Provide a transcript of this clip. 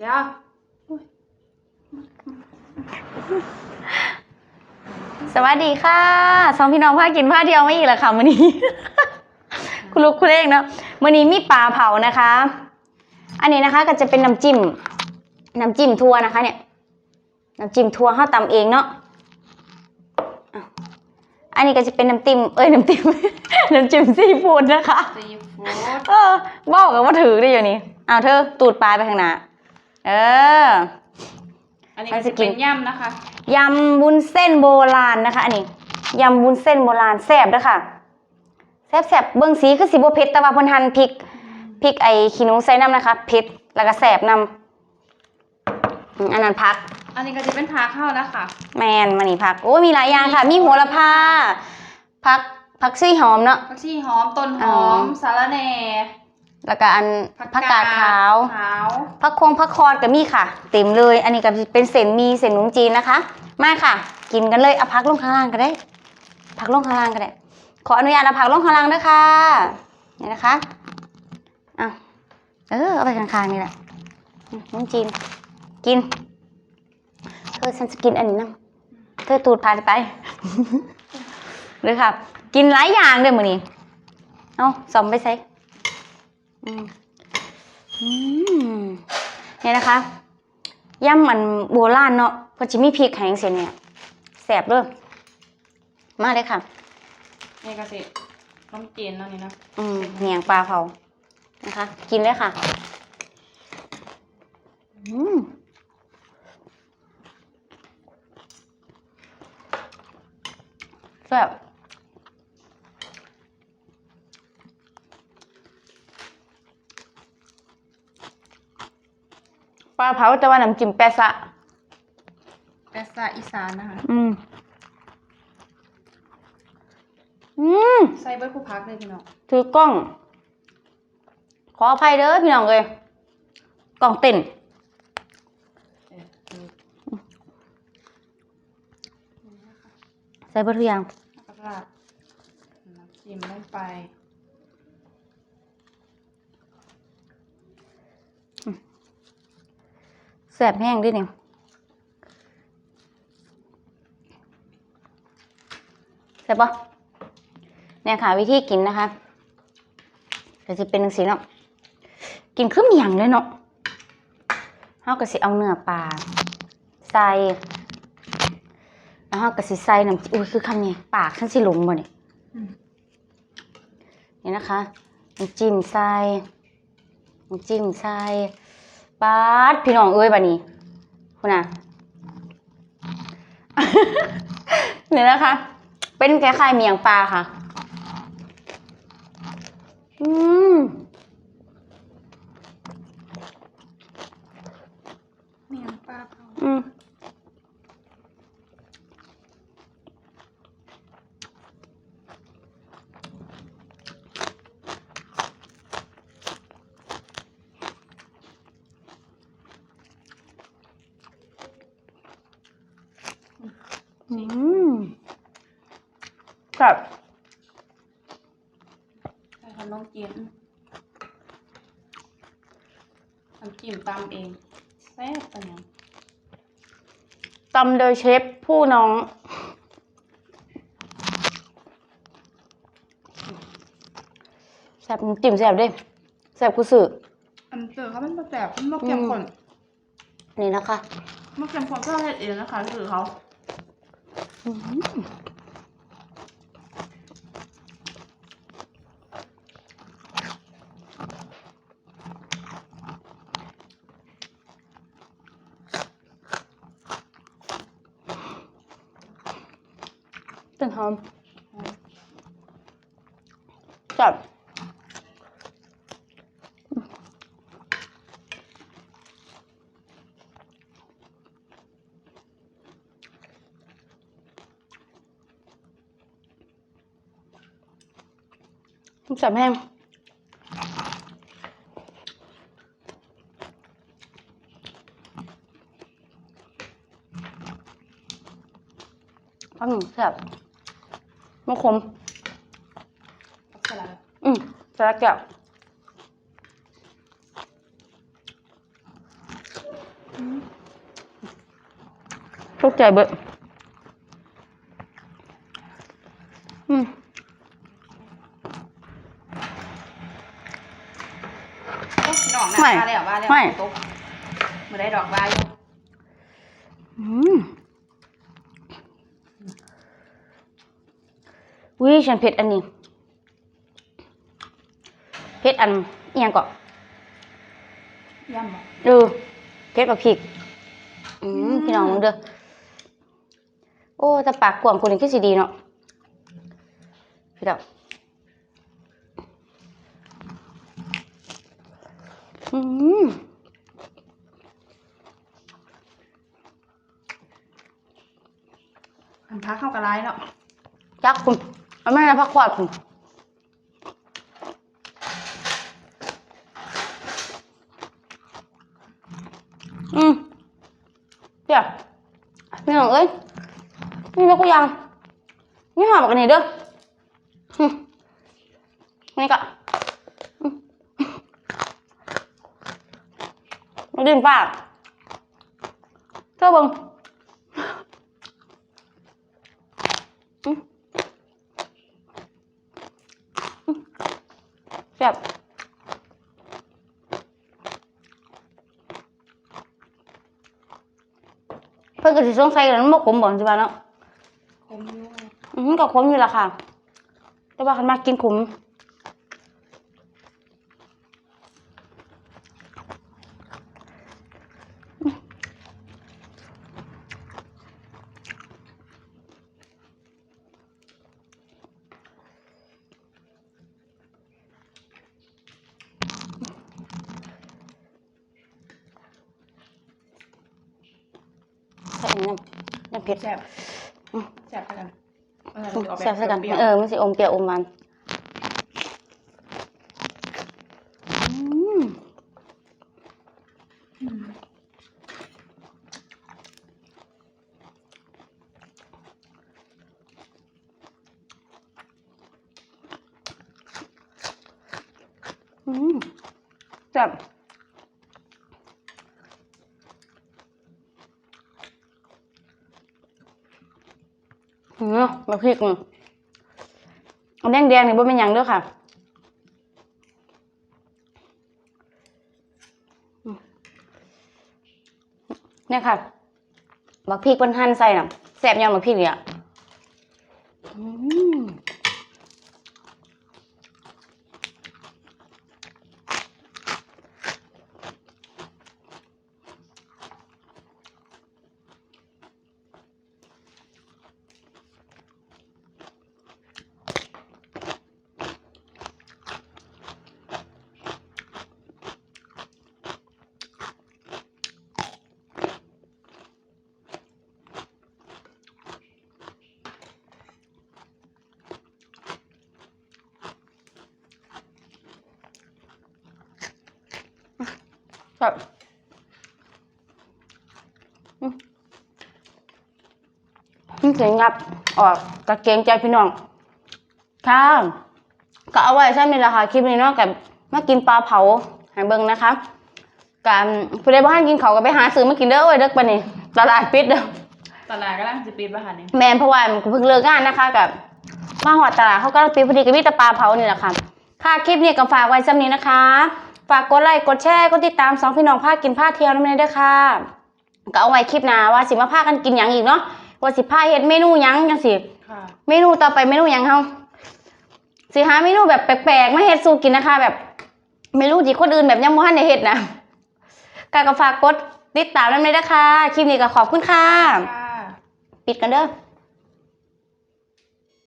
เดี๋ยวสวัสดีค่ะสองพี่น้องพากินผ้าเดียวไม่อีกแล้วค่ะมื้อนี้ คุณลูกคุณเองเนาะมื้อนี้มีปลาเผานะคะ อันนี้นะคะก็จะเป็นน้ำจิ้มน้ำจิ้มทั่วนะคะ เนี่ยน้ำจิ้มทั่วข้าวตำเองเนาะอะอันนี้ก็จะเป็นน้ำจิ้มเอ้ยน้ำจิ้มน้ำจิ้มซีฟู้ดนะคะซีฟู้ดเออบอกกันว่าถือได้อยู่นี่เอาเธอตูดปลาไปข้างหน้า เออ อันนี้มันก็จะจะกิเป็นนย่ำนะคะยำวุ้นเส้นโบราณนะคะ อันนี้ยำวุ้นเส้นโบราณแซ่บเด้วยค่ะแซ่บแซ่บเบื้องสีคือสีโบเผ็ดแต่ว่าเพิ่นหั่นพริกพริกไอ้ขี้หนูใส่น้ำนะคะเผ็ดแล้วก็แซ่บนำอืมอันนั้นพัก อันนี้ก็จะเป็นพาข้าวนะคะ แมนมานี่พักโอ้มีหลายอย่างค่ะ มีโหระพาพักพักซี่หอมเนาะผักชีหอมต้นหอ๋ออมสาระแหน่ แล้วก็อันผักกาดขาวขาวผักคงผักคอดก็มีค่ะ เต็มเลย อันนี้ก็เป็นเส้นหมีเส้นหนุนจีนนะคะ มาค่ะ กินกันเลยเอาพักลงข้างล่างก็ได้พักลงข้างล่างก็ได้ขออนุญาตเอาพักลงข้างล่างด้วยค่ะนี่นะคะเอาเออเอาไปข้างๆนี่แหละอืมน้องจีนกินเธอฉันจะกินอันนี้นะเธอตูดพานไปเลยค่ะ กินหลายอย่างเลยมือนี้เอาสอมไปใส่อืมอืม เนี่ยนะคะย่ำมันโบราณเนาะเพอจะมีพริกแห้งเสียเนี่ยแสบเด้อมาเลยค่ะนี่ก็สิน้ำจีนเนาะนี่เนาะอืมเนียงปลาเผานะคะ กินเลยค่ะ อืมแซ่บ ปลาเผาแต่ว่าน้ำจิ้มแปะซะ แปซาอีสานนะคะ อืม อืม ใส่เบิร์ดคู่พักเลยพี่น้อง ถือกล้อง ขออภัยเด้อพี่น้องเลยกล้องเต้นเออคือใส่เบอร์ทุกอย่างแล้วก็ราดน้ำจิ้มลงไป แสบแห้งด้วยเนี่ยแสบปะเนี่ยค่ะ วิธีกินนะคะเดี๋ยวจะเป็นสีเนาะกินคือเมียงเลยเนาะเขาก็สิเอาเนื้อปลาใส่แล้วเขาก็สิใส่น้ำจิ้มอุ้ยคือคำนี้ปากฉันสิหลงบ่เนี่ยอืมนี่นะคะน้ำจิ้มใส่น้ำจิ้มใส่ ปาดพี่น้องเอ้ยบัดนี้คุณน่ะเนี่ยนะคะ เป็นคล้ายๆเมียงปลาค่ะ อืม เมียงปลาเผา อืม อืมครับใส่ขนมจีนน้ำจิ้มตำเองแซ่บปะเนี่ยตำโดยเชฟผู้น้อง แซ่บน้ำจิ้มแซ่บเด้แซ่บกูสื่ออันเตอร์เขาเป็นแบบแบบมะเขืออืมผลนี่นะคะมะเขือผลก็เฮ็ดเองนะคะคือเขา อื้อหือต้ จับจับแห้งอืมแซ่บมะขมผักสลัดอืมสลัดแก้วทุกใจเบิดอืม โอ้ยดอกนะ ไม่ว่าแล้วว่าแล้วไม่ ตกเมื่อได้ดอกว่าอยู่อืมวิฉันเผ็ดอันนี้ เผ็ดอันเอียงก่อนย่ำบ่เออเผ็ดแบบพริก อืมพี่น้องมึงเด้อ โอ้แต่ปากกวางคนนี้คือสิดีเนาะพี่น้อง อืมอันพักเข้ากระไรเนาะจักคุณเอาไม่ให้พักควดคุณอืมเดี๋ยวพี่น้องเอ้ยนี่นกกูยังนี่หอมกันนี่เด้อนี่ก็อืมมา ดื่มปากเจ้าเบังแซ่บเพิ่นก็สิสงสัยกันมันบ่ขมบ่สิว่าเนาะคมอยู่อือหือก็ขมอยู่ล่ะค่ะ แต่ว่าคันมากินขม ใส่น้ำน้ำเผ็ดแซ่บแซ่บกันแซ่บกันเออมันสิอมเปรี้ยวอมมันอืมแซ่บ อืมมาพริกอันแดงแดงนี่บ่เป็นยังเด้อค่ะเนี่ยค่ะบักพริกเป็นหั่นใส่น่ะแซ่บยอดบักพริกเนี่ยอืม แบบอืมมันเสียงงับ ออกกระเกรงใจพี่น้องค่ะก็เอาไว้ใช่ไหมล่ะค่ะคลิปนี้เนาะกับมากินปลาเผาให้เบิ่งนะคะการผู้ใดบ้านกินเขาวก็ไปหาซื้อมากินเด้อเว้ยเด้อปะนี่ตลาดปิดเด้อตลาดกำลังสิปิดป่ะคะนี่แมนเพราะว่ามันเพิ่งเลิกงานนะคะกับมาหอดตลาดเขาก็ปีพอดีกับมีแตปลาเผานี่แหละค่ะ ค่ะคลิปนี้ก็ฝากไว้ซ้ำนี้นะคะ ฝากกดไลค์กดแชร์กดติดตามสองพี่น้องพากินพาเที่ยวนั่นเองด้วยค่ะก็เอาไว้คลิปหน้าว่าสิมาพากันกินหยังอีกเนาะว่าสิพาเฮ็ดเมนูหยังจังสิค่ะเมนูต่อไปเมนูหยังเฮาสิหาเมนูแบบแปลกๆมาเฮ็ดสู่กินนะคะ แบบเมนูที่คนอื่นแบบยังบ่ทันได้เฮ็ดนะก็ก็ฝากกดติดตามนั่นเลยนะคะคลิปนี้ก็ขอบคุณค่ะค่ะปิดกันเด้อ